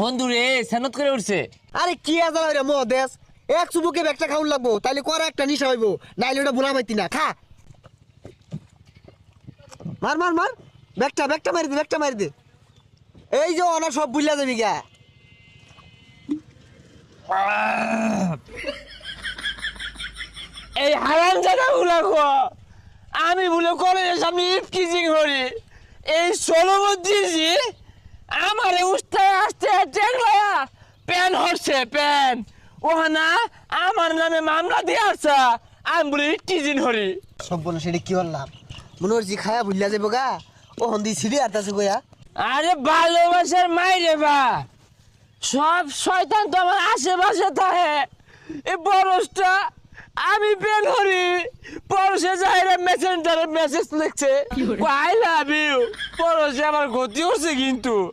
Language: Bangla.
বন্ধু রে সেনত করে উঠছে। আরে কি আজাল রে মো দেশ? এক চুবুকে ব্যাগটা খাউন লাগবো তাইলে করা একটা নিশা হইব নাইলে ওটা বুলা পাইতি না খা। মার মার মার ব্যাগটা ব্যাগটা মারি দে ব্যাগটা মারি দে। এই যে অনা সব বুঝলা যাবি গা। এই হারাম জায়গা গুলা খো। আমি বলে কলেজের সামনে কিজিং করি। এই ষোলবদ্রিজি আমারে উস্তায় আসতে টেকলায়া প্যান ওহানা আমার নামে মামলা দিয়ে আসছে আমি বলি টিজিং হরি। সব বলো সেটা কি হলাম মনে হচ্ছে খায়া বুঝলা যাব গা। ও হন্দি সিঁড়ি আতাছে গয়া। আরে ভালোবাসার মাইরে বা। সব শয়তান তো আমার আশেপাশে থাকে। এ বরসটা আমি বের করি পরশে যাইরে মেসেঞ্জারে মেসেজ লিখছে আই লাভ ইউ পরশে আমার ক্ষতি হচ্ছে কিন্তু।